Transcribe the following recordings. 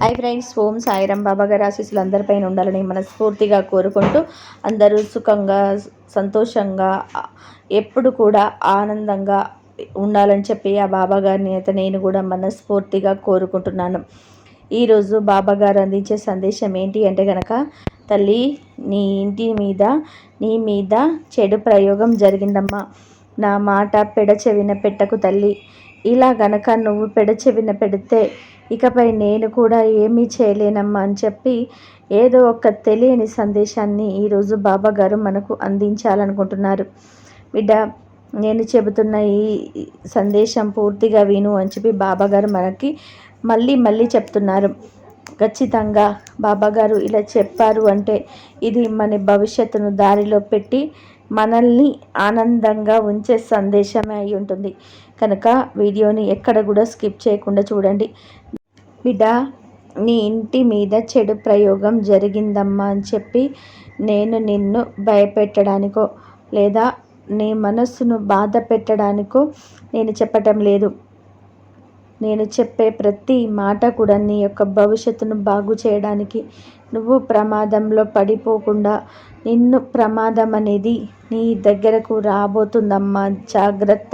High friends Om Sairam Baba గారి ఆశీస్సులు అందరిపైన ఉండాలని మనస్ఫూర్తిగా కోరుకుంటూ అందరూ సుఖంగా సంతోషంగా ఎప్పుడు కూడా ఆనందంగా ఉండాలని చెప్పి ఆ బాబా గారిని అయితే నేను కూడా మనస్ఫూర్తిగా కోరుకుంటున్నాను. ఈరోజు బాబా గారు అందించే సందేశం ఏంటి అంటే కనుక తల్లి నీ ఇంటి మీద నీ మీద చెడు ప్రయోగం జరిగిందమ్మా. నా మాట పెడచెవిన పెట్టకు తల్లి. ఇలా గనక నువ్వు పెడచెవిన పెడితే ఇకపై నేను కూడా ఏమీ చేయలేనమ్మా అని చెప్పి ఏదో ఒక తెలియని సందేశాన్ని ఈరోజు బాబా గారు మనకు అందించాలనుకుంటున్నారు. బిడ్డ నేను చెబుతున్న ఈ సందేశం పూర్తిగా విను అని చెప్పి బాబా గారు మనకి మళ్ళీ మళ్ళీ చెప్తున్నారు. ఖచ్చితంగా బాబాగారు ఇలా చెప్పారు అంటే ఇది మన భవిష్యత్తును దారిలో పెట్టి మనల్ని ఆనందంగా ఉంచే సందేశమే అయి ఉంటుంది. కనుక వీడియోని ఎక్కడ కూడా స్కిప్ చేయకుండా చూడండి. బిడ్డ నీ ఇంటి మీద చెడు ప్రయోగం జరిగిందమ్మా అని చెప్పి నేను నిన్ను భయపెట్టడానికో లేదా నీ మనస్సును బాధ పెట్టడానికో నేను చెప్పటం లేదు. నేను చెప్పే ప్రతి మాట కూడా నీ యొక్క భవిష్యత్తును బాగు చేయడానికి నువ్వు ప్రమాదంలో పడిపోకుండా నిన్ను ప్రమాదం అనేది నీ దగ్గరకు రాబోతుందమ్మా. జాగ్రత్త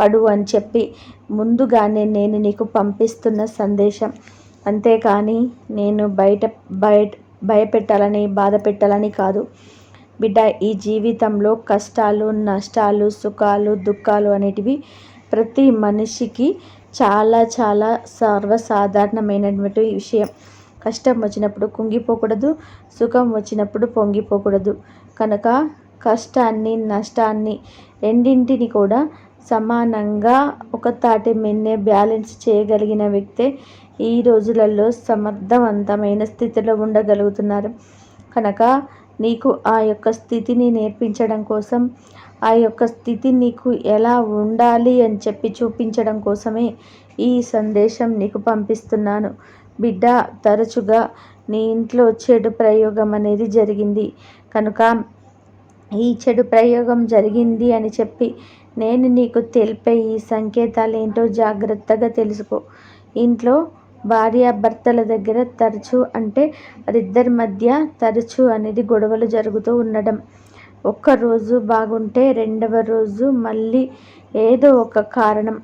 పడు అని చెప్పి ముందుగానే నేను నీకు పంపిస్తున్న సందేశం. అంతేకాని నేను బయట బయట భయపెట్టాలని బాధ పెట్టాలని కాదు. బిడ్డ ఈ జీవితంలో కష్టాలు నష్టాలు సుఖాలు దుఃఖాలు అనేటివి ప్రతి మనిషికి చాలా చాలా సర్వసాధారణమైనటువంటి విషయం. కష్టం వచ్చినప్పుడు కుంగిపోకూడదు సుఖం వచ్చినప్పుడు పొంగిపోకూడదు. కనుక కష్టాన్ని నష్టాన్ని రెండింటిని కూడా సమానంగా ఒక తాటి మిన్నే బ్యాలెన్స్ చేయగలిగిన వ్యక్తే ఈ రోజులలో సమర్థవంతమైన స్థితిలో ఉండగలుగుతున్నారు. కనుక నీకు ఆ యొక్క స్థితిని నేర్పించడం కోసం ఆ యొక్క స్థితి నీకు ఎలా ఉండాలి అని చెప్పి చూపించడం కోసమే ఈ సందేశం నీకు పంపిస్తున్నాను. బిడ్డ తరచుగా నీ ఇంట్లో చెడు ప్రయోగం అనేది జరిగింది. కనుక ఈ చెడు ప్రయోగం జరిగింది అని చెప్పి నేను నీకు తెలిపే ఈ సంకేతాలు ఏంటో జాగ్రత్తగా తెలుసుకో. ఇంట్లో భార్యాభర్తల దగ్గర తరచు అంటే వారిద్దరి మధ్య తరచు అనేది గొడవలు జరుగుతూ ఉండడం. ఒక్కరోజు బాగుంటే రెండవ రోజు మళ్ళీ ఏదో ఒక కారణం.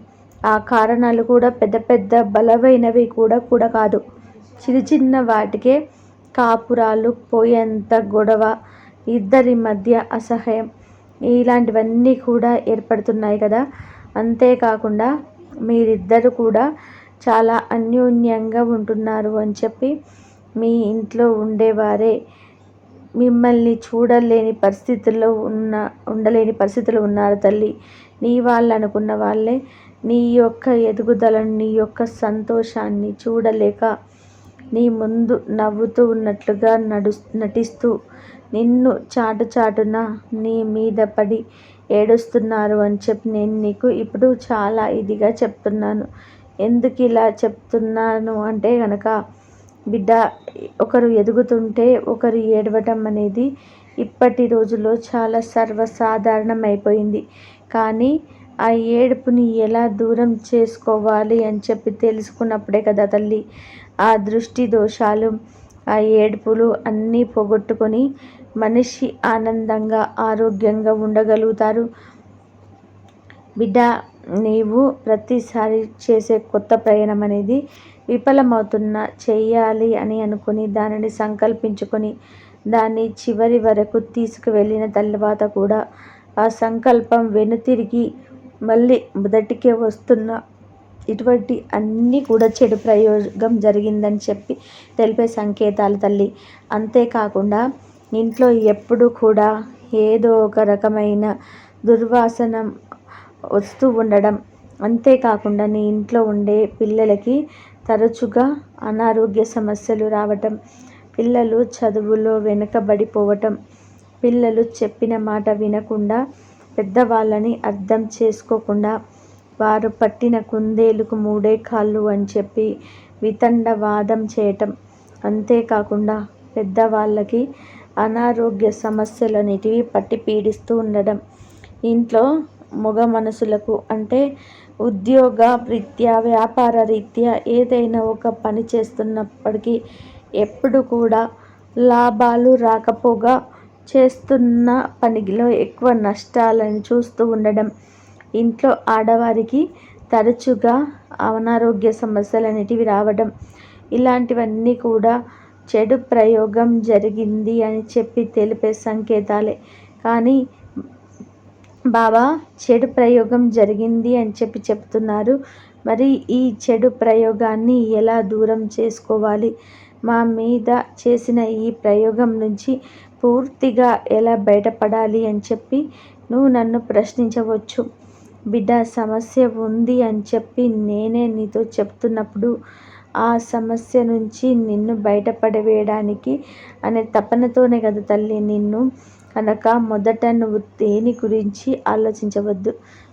ఆ కారణాలు కూడా పెద్ద పెద్ద బలమైనవి కూడా కూడా కాదు. చిన్న చిన్న వాటికే కాపురాలు పోయేంత గొడవ ఇద్దరి మధ్య అసహ్యం. ఇలాంటివన్నీ కూడా ఏర్పడుతున్నాయి కదా. అంతేకాకుండా మీరిద్దరు కూడా చాలా అన్యోన్యంగా ఉంటున్నారు అని చెప్పి మీ ఇంట్లో ఉండేవారే. మిమ్మల్ని చూడలేని పరిస్థితుల్లో ఉన్న ఉండలేని పరిస్థితులు ఉన్నారు తల్లి. నీ వాళ్ళు అనుకున్న వాళ్ళే నీ యొక్క ఎదుగుదలను నీ యొక్క సంతోషాన్ని చూడలేక నీ ముందు నవ్వుతూ ఉన్నట్లుగా నడు నటిస్తూ నిన్ను చాటు చాటున నీ మీద పడి ఏడుస్తున్నారు అని చెప్పి నేను నీకు ఇప్పుడు చాలా ఇదిగా చెప్తున్నాను. ఎందుకు ఇలా చెప్తున్నాను అంటే కనుక బిడ్డ ఒకరు ఎదుగుతుంటే ఒకరు ఏడవటం అనేది ఇప్పటి రోజుల్లో చాలా సర్వసాధారణం అయిపోయింది కానీ ఆ ఏడుపుని ఎలా దూరం చేసుకోవాలి అని చెప్పి తెలుసుకున్నప్పుడే కదా తల్లి ఆ దృష్టి దోషాలు ఆ ఏడుపులు అన్నీ పోగొట్టుకొని మనిషి ఆనందంగా ఆరోగ్యంగా ఉండగలుగుతారు. బిడ్డ నీవు ప్రతిసారి చేసే కొత్త ప్రయాణం అనేది విఫలమవుతున్న చేయాలి అని అనుకుని దానిని సంకల్పించుకొని దాన్ని చివరి వరకు తీసుకువెళ్ళిన తర్వాత కూడా ఆ సంకల్పం వెనుతిరిగి మళ్ళీ మొదటికే వస్తున్న ఇటువంటి అన్నీ కూడా చెడు ప్రయోగం జరిగిందని చెప్పి తెలిపే సంకేతాలు తల్లి. అంతేకాకుండా ఇంట్లో ఎప్పుడు కూడా ఏదో ఒక రకమైన దుర్వాసన వస్తూ ఉండడం. అంతేకాకుండా నీ ఇంట్లో ఉండే పిల్లలకి తరచుగా అనారోగ్య సమస్యలు రావటం పిల్లలు చదువులో వెనుకబడిపోవటం పిల్లలు చెప్పిన మాట వినకుండా పెద్దవాళ్ళని అర్థం చేసుకోకుండా వారు పట్టిన కుందేలుకు మూడే కాళ్ళు అని చెప్పి వితండవాదం చేయటం. అంతేకాకుండా పెద్దవాళ్ళకి అనారోగ్య సమస్యలనేటివి పట్టి పీడిస్తూ ఉండడం. ఇంట్లో మగ మనసులకు అంటే ఉద్యోగ రీత్యా వ్యాపార రీత్యా ఏదైనా ఒక పని చేస్తున్నప్పటికీ ఎప్పుడు కూడా లాభాలు రాకపోగా చేస్తున్న పనిలో ఎక్కువ నష్టాలను చూస్తూ ఉండడం. ఇంట్లో ఆడవారికి తరచుగా అనారోగ్య సమస్యలు అనేటివి రావడం. ఇలాంటివన్నీ కూడా చెడు ప్రయోగం జరిగింది అని చెప్పి తెలిపే సంకేతాలే. కానీ బాబా చెడు ప్రయోగం జరిగింది అని చెప్పి చెప్తున్నారు. మరి ఈ చెడు ప్రయోగాన్ని ఎలా దూరం చేసుకోవాలి? మా మీద చేసిన ఈ ప్రయోగం నుంచి పూర్తిగా ఎలా బయటపడాలి అని చెప్పి నువ్వు నన్ను ప్రశ్నించవచ్చు. బిడ్డ సమస్య ఉంది అని చెప్పి నేనే నీతో చెప్తున్నప్పుడు ఆ సమస్య నుంచి నిన్ను బయటపడవేయడానికి అనే తపనతోనే కదా తల్లి నిన్ను కనుక మొదట నువ్వు దేని గురించి ఆలోచించవద్దు.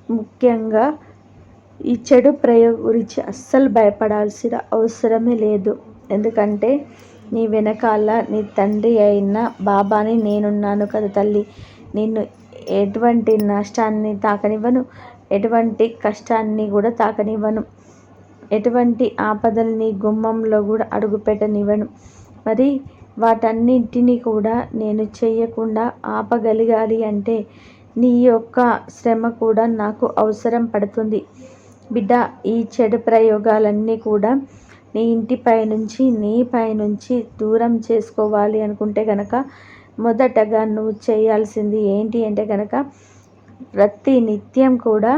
ముఖ్యంగా ఈ చెడు ప్రయోగం గురించి అస్సలు భయపడాల్సిన అవసరమే లేదు. ఎందుకంటే నీ వెనకాల నీ తండ్రి అయిన బాబాని నేనున్నాను కదా తల్లి. నిన్ను ఎటువంటి నష్టాన్ని తాకనివ్వను ఎటువంటి కష్టాన్ని కూడా తాకనివ్వను. ఎటువంటి ఆపదల్ని గుమ్మంలో కూడా అడుగుపెట్టనివ్వను. మరి వాటన్నింటినీ కూడా నేను చేయకుండా ఆపగలగాలి అంటే నీ యొక్క శ్రమ కూడా నాకు అవసరం పడుతుంది. బిడ్డ ఈ చెడు ప్రయోగాలన్నీ కూడా నీ ఇంటిపై నుంచి నీ పై నుంచి దూరం చేసుకోవాలి అనుకుంటే కనుక మొదటగా నువ్వు చేయాల్సింది ఏంటి అంటే కనుక ప్రతి నిత్యం కూడా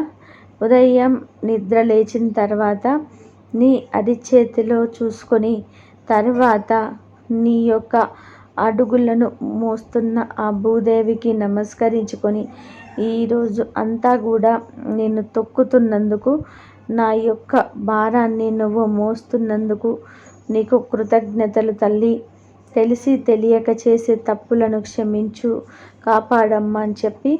ఉదయం నిద్ర లేచిన తర్వాత నీ అరిచేతిలో చూసుకొని తర్వాత నీ యొక్క అడుగులను మోస్తున్న ఆ భూదేవికి నమస్కరించుకొని ఈరోజు అంతా కూడా నేను తొక్కుతున్నందుకు నా యొక్క భారాన్ని నువ్వు మోస్తున్నందుకు నీకు కృతజ్ఞతలు తల్లి. తెలిసి తెలియక చేసే తప్పులను క్షమించు కాపాడమ్మా అని చెప్పి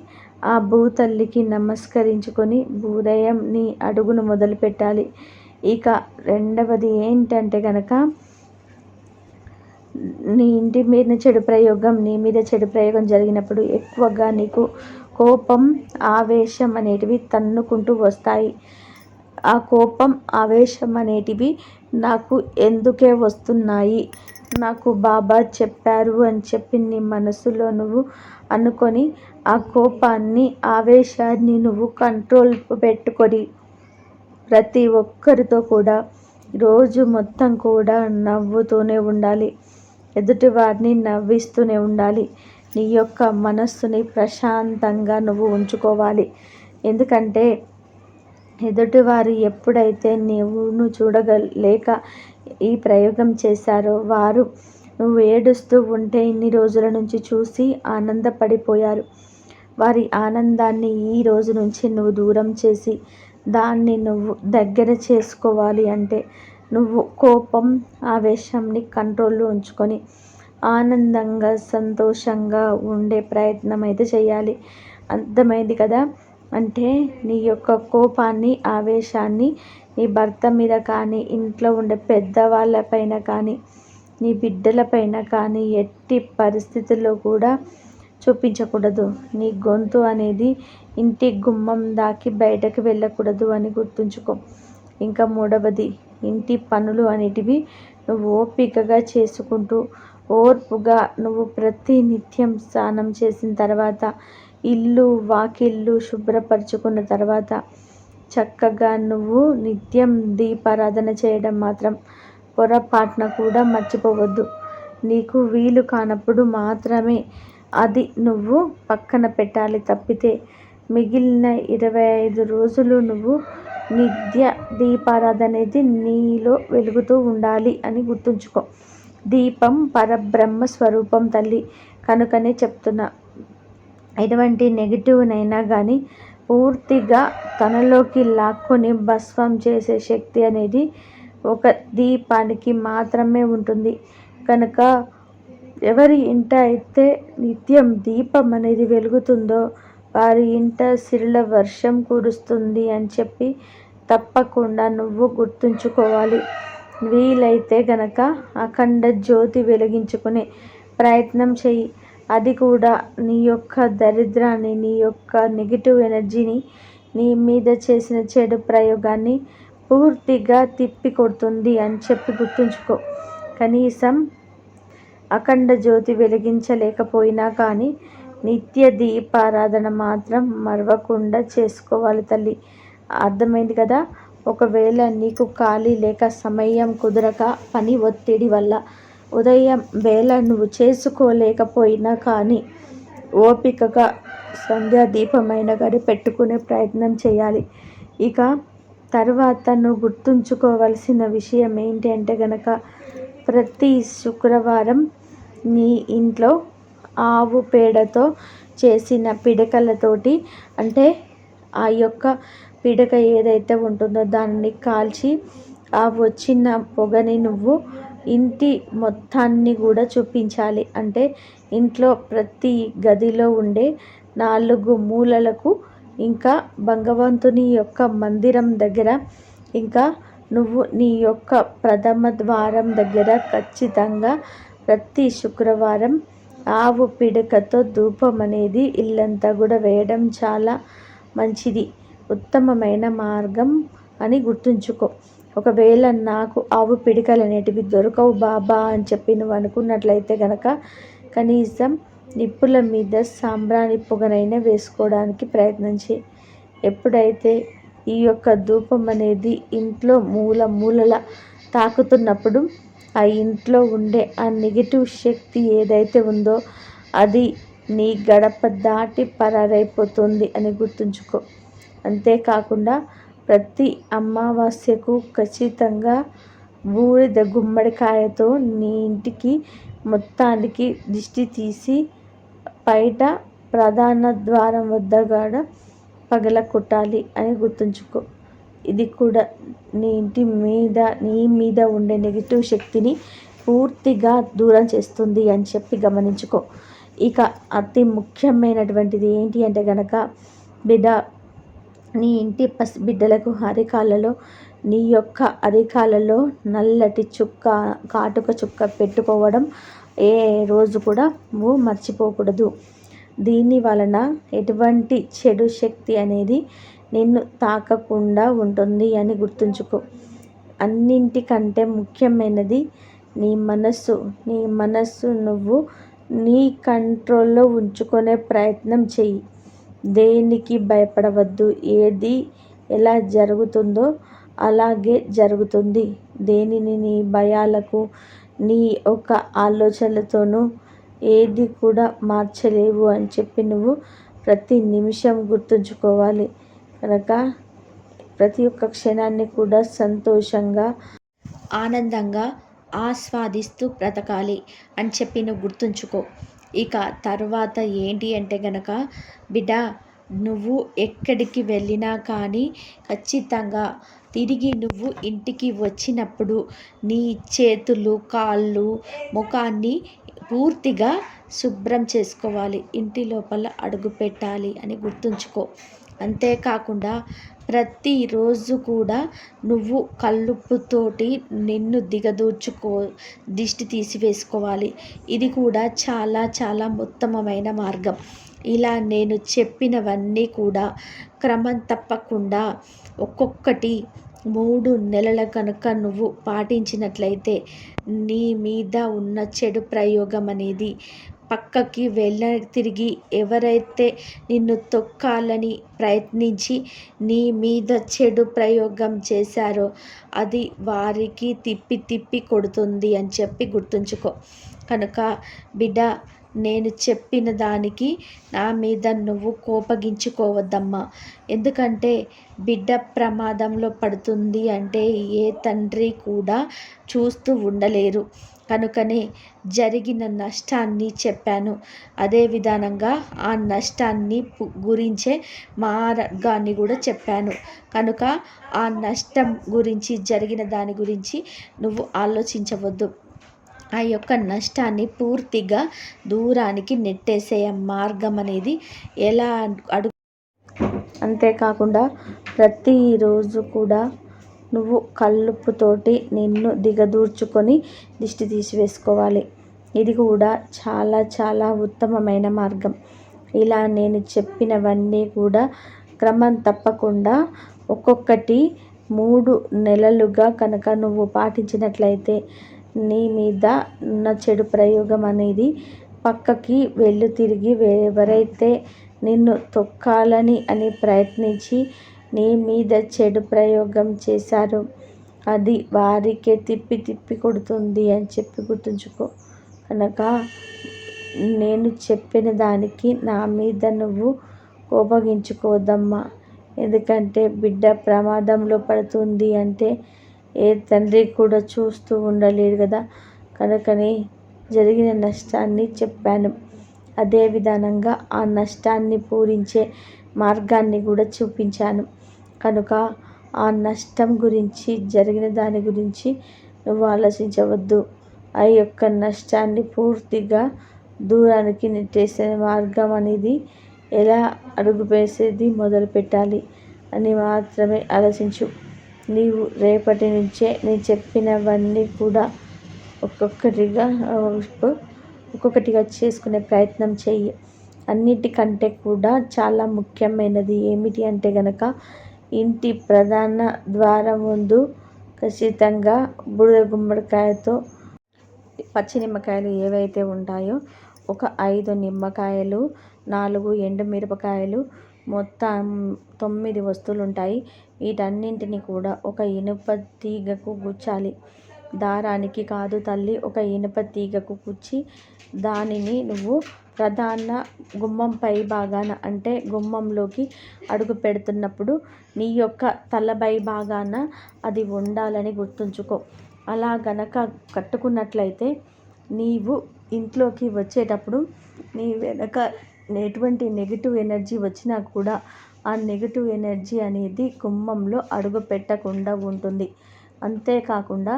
ఆ భూతల్లికి నమస్కరించుకొని భూదయం నీ అడుగును మొదలుపెట్టాలి. ఇక రెండవది ఏంటంటే కనుక నీ ఇంటి మీద చెడు ప్రయోగం నీ మీద చెడు ప్రయోగం జరిగినప్పుడు ఎక్కువగా నీకు కోపం ఆవేశం అనేటివి తన్నుకుంటూ వస్తాయి. ఆ కోపం ఆవేశం అనేటివి నాకు ఎందుకే వస్తున్నాయి? నాకు బాబా చెప్పారు అని చెప్పి నీ మనసులో నువ్వు అనుకొని ఆ కోపాన్ని ఆవేశాన్ని నువ్వు కంట్రోల్ పెట్టుకొని ప్రతి ఒక్కరితో కూడా రోజు మొత్తం కూడా నవ్వుతూనే ఉండాలి. ఎదుటివారిని నవ్విస్తూనే ఉండాలి. నీ యొక్క మనస్సుని ప్రశాంతంగా నువ్వు ఉంచుకోవాలి. ఎందుకంటే ఎదుటివారు ఎప్పుడైతే నువ్వు చూడగలేక ఈ ప్రయోగం చేశారో వారు నువ్వు ఏడుస్తూ ఉంటే ఇన్ని రోజుల నుంచి చూసి ఆనందపడిపోయారు. వారి ఆనందాన్ని ఈ రోజు నుంచి నువ్వు దూరం చేసి దాన్ని నువ్వు దగ్గర చేసుకోవాలి అంటే నువ్వు కోపం ఆవేశంని కంట్రోల్లో ఉంచుకొని ఆనందంగా సంతోషంగా ఉండే ప్రయత్నం అయితే చేయాలి. అర్థమైంది కదా? అంటే నీ యొక్క కోపాన్ని ఆవేశాన్ని నీ భర్త మీద కానీ ఇంట్లో ఉండే పెద్దవాళ్ళపైన కానీ నీ బిడ్డలపైన కానీ ఎట్టి పరిస్థితుల్లో కూడా చూపించకూడదు. నీ గొంతు అనేది ఇంటి గుమ్మం దాకి బయటకు వెళ్ళకూడదు అని గుర్తుంచుకో. ఇంకా మూడవది ఇంటి పనులు అనేటివి నువ్వు ఓపికగా చేసుకుంటూ ఓర్పుగా నువ్వు ప్రతి నిత్యం స్నానం చేసిన తర్వాత ఇల్లు వాకిళ్ళు శుభ్రపరచుకున్న తర్వాత చక్కగా నువ్వు నిత్యం దీపారాధన చేయడం మాత్రం పొరపాటున కూడా మర్చిపోవద్దు. నీకు వీలు కానప్పుడు మాత్రమే అది నువ్వు పక్కన పెట్టాలి తప్పితే మిగిలిన ఇరవై ఐదు రోజులు నువ్వు నిత్య దీపారాధన అనేది నీలో వెలుగుతూ ఉండాలి అని గుర్తుంచుకో. దీపం పరబ్రహ్మ స్వరూపం తల్లి కనుకనే చెప్తున్నా. ఎటువంటి నెగిటివ్నైనా కానీ పూర్తిగా తనలోకి లాక్కొని భస్వం చేసే శక్తి అనేది ఒక దీపానికి మాత్రమే ఉంటుంది. కనుక ఎవరి ఇంట అయితే నిత్యం దీపం అనేది వెలుగుతుందో వారి ఇంట సిరుల వర్షం కురుస్తుంది అని చెప్పి తప్పకుండా నువ్వు గుర్తుంచుకోవాలి. వీలైతే గనక అఖండ జ్యోతి వెలిగించుకునే ప్రయత్నం చెయ్యి. అది కూడా నీ యొక్క దరిద్రాన్ని నీ యొక్క నెగిటివ్ ఎనర్జీని నీ మీద చేసిన చెడు ప్రయోగాన్ని పూర్తిగా తిప్పికొడుతుంది అని చెప్పి గుర్తుంచుకో. కనీసం అఖండ జ్యోతి వెలిగించలేకపోయినా కానీ నిత్య దీపారాధన మాత్రం మరవకుండా చేసుకోవాలి తల్లి. అర్థమైంది కదా? ఒకవేళ నీకు ఖాళీ లేక సమయం కుదరక పని ఒత్తిడి వల్ల ఉదయం వేళ నువ్వు చేసుకోలేకపోయినా కానీ ఓపికగా సంధ్యా దీపమైన గడి పెట్టుకునే ప్రయత్నం చేయాలి. ఇక తర్వాత నువ్వు గుర్తుంచుకోవలసిన విషయం ఏంటి అంటే గనక ప్రతి శుక్రవారం నీ ఇంట్లో ఆవు పేడతో చేసిన పిడకలతోటి అంటే ఆ యొక్క పిడక ఏదైతే ఉంటుందో దాన్ని కాల్చి ఆ వచ్చిన పొగని నువ్వు ఇంటి మొత్తాన్ని కూడా చూపించాలి. అంటే ఇంట్లో ప్రతి గదిలో ఉండే నాలుగు మూలలకు ఇంకా భగవంతుని యొక్క మందిరం దగ్గర ఇంకా నువ్వు నీ యొక్క ప్రథమ ద్వారం దగ్గర ఖచ్చితంగా ప్రతి శుక్రవారం ఆవు పిడకతో ధూపం అనేది ఇల్లంతా కూడా వేయడం చాలా మంచిది. ఉత్తమమైన మార్గం అని గుర్తుంచుకో. ఒకవేళ నాకు ఆవు పిడికలు అనేటివి దొరకవు బాబా అని చెప్పి నువ్వు అనుకున్నట్లయితే కనుక కనీసం నిప్పుల మీద సాంబ్రాణి పొగనైనా వేసుకోవడానికి ప్రయత్నించి ఎప్పుడైతే ఈ యొక్క ధూపం అనేది ఇంట్లో మూల మూలల తాకుతున్నప్పుడు ఆ ఇంట్లో ఉండే ఆ నెగిటివ్ శక్తి ఏదైతే ఉందో అది నీ గడప దాటి పరారైపోతుంది అని గుర్తుంచుకో. అంతేకాకుండా ప్రతి అమావాస్యకు ఖచ్చితంగా బూడిద గుమ్మడికాయతో నీ ఇంటికి మొత్తానికి దిష్టి తీసి బయట ప్రధాన ద్వారం వద్ద కూడా పగల కొట్టాలి అని గుర్తుంచుకో. ఇది కూడా నీ ఇంటి మీద నీ మీద ఉండే నెగిటివ్ శక్తిని పూర్తిగా దూరం చేస్తుంది అని చెప్పి గమనించుకో. ఇక అతి ముఖ్యమైనటువంటిది ఏంటి అంటే కనుక బిడ్డ నీ ఇంటి పసిబిడ్డలకు అరికాలలో నీ యొక్క అరికాలలో నల్లటి చుక్క కాటుక చుక్క పెట్టుకోవడం ఏ రోజు కూడా నువ్వు మర్చిపోకూడదు. దీని వలన ఎటువంటి చెడు శక్తి అనేది నిన్ను తాకకుండా ఉంటుంది అని గుర్తుంచుకో. అన్నింటికంటే ముఖ్యమైనది నీ మనస్సు. నీ మనస్సు నువ్వు నీ కంట్రోల్లో ఉంచుకునే ప్రయత్నం చెయ్యి. దేనికి భయపడవద్దు? ఏది ఎలా జరుగుతుందో అలాగే జరుగుతుంది. దేనిని నీ భయాలకు నీ ఒక ఆలోచనలతోనూ ఏది కూడా మార్చలేవు అని చెప్పి నువ్వు ప్రతి నిమిషం గుర్తుంచుకోవాలి. కనుక ప్రతి ఒక్క క్షణాన్ని కూడా సంతోషంగా ఆనందంగా ఆస్వాదిస్తూ బ్రతకాలి అని చెప్పి నువ్వు గుర్తుంచుకో. ఇక తర్వాత ఏంటి అంటే గనక బిడ్డ నువ్వు ఎక్కడికి వెళ్ళినా కానీ ఖచ్చితంగా తిరిగి నువ్వు ఇంటికి వచ్చినప్పుడు నీ చేతులు కాళ్ళు ముఖాన్ని పూర్తిగా శుభ్రం చేసుకోవాలి. ఇంటి లోపల అడుగు పెట్టాలి అని గుర్తుంచుకో. అంతేకాకుండా ప్రతిరోజు కూడా నువ్వు కల్లుప్పుతోటి నిన్ను దిగదూర్చుకో దిష్టి తీసివేసుకోవాలి. ఇది కూడా చాలా చాలా ఉత్తమమైన మార్గం. ఇలా నేను చెప్పినవన్నీ కూడా క్రమం తప్పకుండా ఒక్కొక్కటి మూడు నెలల కనుక నువ్వు పాటించినట్లయితే నీ మీద ఉన్న చెడు ప్రయోగం అనేది పక్కకి వెళ్ళ తిరిగి ఎవరైతే నిన్ను తొక్కాలని ప్రయత్నించి నీ మీద చెడు ప్రయోగం చేశారో అది వారికి తిప్పి తిప్పి కొడుతుంది అని చెప్పి గుర్తుంచుకో. కనుక బిడ్డ నేను చెప్పిన దానికి నా మీద నువ్వు కోపగించుకోవద్దమ్మా. ఎందుకంటే బిడ్డ ప్రమాదంలో పడుతుంది అంటే ఏ తండ్రి కూడా చూస్తూ ఉండలేరు. కనుకనే జరిగిన నష్టాన్ని చెప్పాను. అదే విధానంగా ఆ నష్టాన్ని గురించే మార్గాన్ని కూడా చెప్పాను. కనుక ఆ నష్టం గురించి జరిగిన దాని గురించి నువ్వు ఆలోచించవద్దు. ఆ యొక్క నష్టాన్ని పూర్తిగా దూరానికి నెట్టేసే మార్గం అనేది ఎలా అడుగు అంతేకాకుండా ప్రతిరోజు కూడా నువ్వు కల్లుప్పుతోటి నిన్ను దిగదూర్చుకొని దిష్టి తీసివేసుకోవాలి. ఇది కూడా చాలా చాలా ఉత్తమమైన మార్గం. ఇలా నేను చెప్పినవన్నీ కూడా క్రమం తప్పకుండా ఒక్కొక్కటి మూడు నెలలుగా కనుక నువ్వు పాటించినట్లయితే నీ మీద ఉన్న చెడు ప్రయోగం అనేది పక్కకి వెళ్ళు తిరిగి ఎవరైతే నిన్ను తొక్కాలని అని ప్రయత్నించి నీ మీద చెడు ప్రయోగం చేశారు. అది వారికే తిప్పి తిప్పి కొడుతుంది అని చెప్పి గుర్తుంచుకో. కనుక నేను చెప్పిన దానికి నా మీద నువ్వు కోపగించుకోవద్దమ్మా. ఎందుకంటే బిడ్డ ప్రమాదంలో పడుతుంది అంటే ఏ తండ్రి కూడా చూస్తూ ఉండలేడు కదా. కనుకనే జరిగిన నష్టాన్ని చెప్పాను. అదే విధానంగా ఆ నష్టాన్ని పూరించే మార్గాన్ని కూడా చూపించాను. కనుక ఆ నష్టం గురించి జరిగిన దాని గురించి నువ్వు ఆలోచించవద్దు. ఆ యొక్క నష్టాన్ని పూర్తిగా దూరానికి నెట్టేసే మార్గం అనేది ఎలా అడుగుపేసేది మొదలుపెట్టాలి మొదలు పెట్టాలి అని మాత్రమే ఆలోచించు. నీవు రేపటి నుంచే నేను చెప్పినవన్నీ కూడా ఒక్కొక్కటిగా ఒక్కొక్కటిగా చేసుకునే ప్రయత్నం చెయ్యి. అన్నిటికంటే కూడా చాలా ముఖ్యమైనది ఏమిటి అంటే గనక ఇంటి ప్రధాన ద్వారం ముందు ఖచ్చితంగా బూడిద గుమ్మడికాయతో పచ్చి నిమ్మకాయలు ఏవైతే ఉంటాయో ఒక ఐదు నిమ్మకాయలు నాలుగు ఎండుమిరపకాయలు మొత్తం తొమ్మిది వస్తువులు ఉంటాయి వీటన్నింటిని కూడా ఒక ఇనుప తీగకు గుచ్చాలి. దారానికి కాదు తల్లి ఒక ఇనుప తీగకు గుచ్చి దానిని నువ్వు ప్రధాన గుమ్మం పై భాగాన అంటే గుమ్మంలోకి అడుగు పెడుతున్నప్పుడు నీ యొక్క తలపై భాగాన అది ఉండాలని గుర్తుంచుకో. అలా గనక కట్టుకున్నట్లయితే నీవు ఇంట్లోకి వచ్చేటప్పుడు నీ వెనక ఎటువంటి నెగిటివ్ ఎనర్జీ వచ్చినా కూడా ఆ నెగిటివ్ ఎనర్జీ అనేది గుమ్మంలో అడుగు పెట్టకుండా ఉంటుంది. అంతేకాకుండా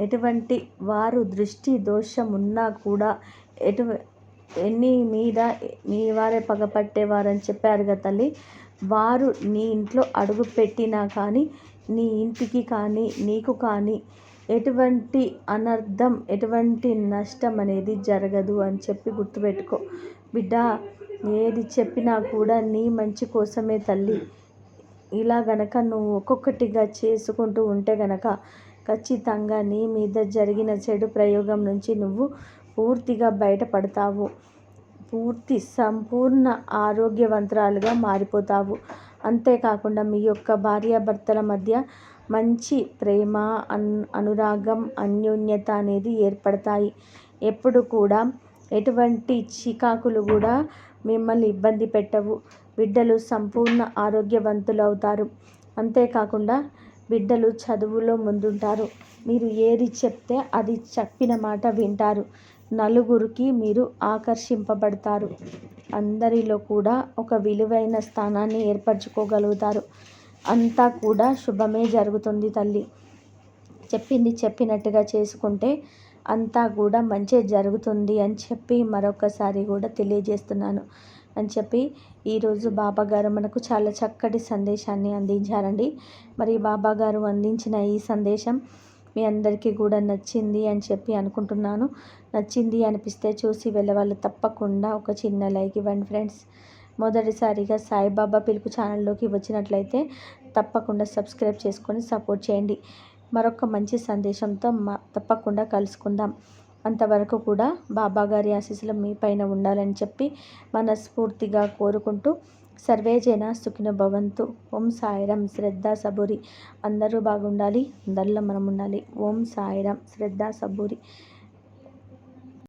ఎటువంటి వారు దృష్టి దోషం ఉన్నా కూడా ఎటు ఎన్ని మీద నీ వారే పగపట్టేవారని చెప్పారు కదా తల్లి. వారు నీ ఇంట్లో అడుగు పెట్టినా కానీ నీ ఇంటికి కానీ నీకు కానీ ఎటువంటి అనర్థం ఎటువంటి నష్టం అనేది జరగదు అని చెప్పి గుర్తుపెట్టుకో. బిడ్డ ఏది చెప్పినా కూడా నీ మంచి కోసమే తల్లి. ఇలా గనక నువ్వు ఒక్కొక్కటిగా చేసుకుంటూ ఉంటే గనక ఖచ్చితంగా నీ మీద జరిగిన చెడు ప్రయోగం నుంచి నువ్వు పూర్తిగా బయటపడతావు. పూర్తి సంపూర్ణ ఆరోగ్యవంతురాలుగా మారిపోతావు. అంతేకాకుండా మీ యొక్క భార్యాభర్తల మధ్య మంచి ప్రేమ అన్ అనురాగం అన్యోన్యత అనేది ఏర్పడతాయి. ఎప్పుడు కూడా ఎటువంటి చికాకులు కూడా మిమ్మల్ని ఇబ్బంది పెట్టవు. బిడ్డలు సంపూర్ణ ఆరోగ్యవంతులు అవుతారు. అంతేకాకుండా బిడ్డలు చదువులో ముందుంటారు. మీరు ఏది చెప్తే అది చెప్పిన మాట వింటారు. నలుగురికి మీరు ఆకర్షింపబడతారు. అందరిలో కూడా ఒక విలువైన స్థానాన్ని ఏర్పరచుకోగలుగుతారు. అంతా కూడా శుభమే జరుగుతుంది తల్లి. చెప్పింది చెప్పినట్టుగా చేసుకుంటే అంతా కూడా మంచి జరుగుతుంది అని చెప్పి మరొకసారి కూడా తెలియజేస్తున్నాను. అని చెప్పి ఈరోజు బాబాగారు మనకు చాలా చక్కటి సందేశాన్ని అందించారండి. మరి బాబాగారు అందించిన ఈ సందేశం మీ అందరికీ కూడా నచ్చింది అని చెప్పి అనుకుంటున్నాను. నచ్చింది అనిపిస్తే చూసి వెళ్ళవాళ్ళు తప్పకుండా ఒక చిన్న లైక్ ఇవ్వండి ఫ్రెండ్స్. మొదటిసారిగా సాయిబాబా పిలుపు ఛానల్లోకి వచ్చినట్లయితే తప్పకుండా సబ్స్క్రైబ్ చేసుకొని సపోర్ట్ చేయండి. మరొక మంచి సందేశంతో మా తప్పకుండా కలుసుకుందాం. అంతవరకు కూడా బాబాగారి ఆశీస్సులు మీ పైన ఉండాలని చెప్పి మనస్ఫూర్తిగా కోరుకుంటూ సర్వేజన సుఖిన భవంతు. ఓం సాయిరం. శ్రద్ధ సబూరి. అందరూ బాగుండాలి. అందరిలో మనం ఉండాలి ఓం సాయిరం. శ్రద్ధ సబూరి.